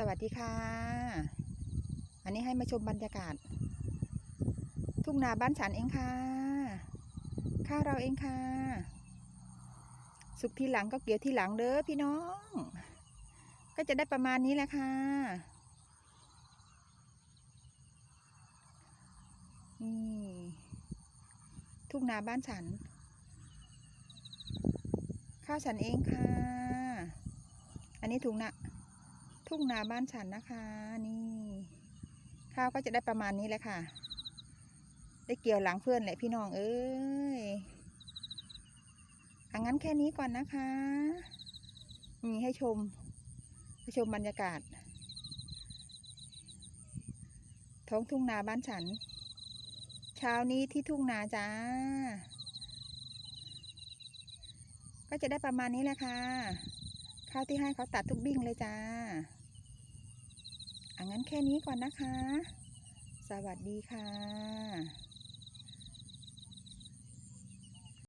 สวัสดีค่ะ อันนี้ให้มาชมบรรยากาศ ทุ่งนาบ้านฉันเองค่ะ ข้าวเราเองค่ะ สุกทีหลังก็เกี่ยวทีหลังเด้อพี่น้อง ก็จะได้ประมาณนี้แหละค่ะ นี่ทุ่งนาบ้านฉัน ข้าวฉันเองค่ะ อันนี้ถุงนะ ทุ่งนาบ้านฉันนะคะ นี่ ข้าวก็จะได้ประมาณนี้แหละค่ะ ได้เกี่ยวหลังเพื่อนแหละพี่น้องเอ้ยอังั้นแค่นี้ก่อนนะคะมีให้ชมให้ชมบรรยากาศ ท้องทุ่งนาบ้านฉัน เช้านี้ที่ทุ่งนาจ้า ก็จะได้ประมาณนี้แหละค่ะข้าวที่ให้เขาตัดทุกบิ้งเลยจ้า งั้นแค่นี้ก่อนนะคะ สวัสดีค่ะ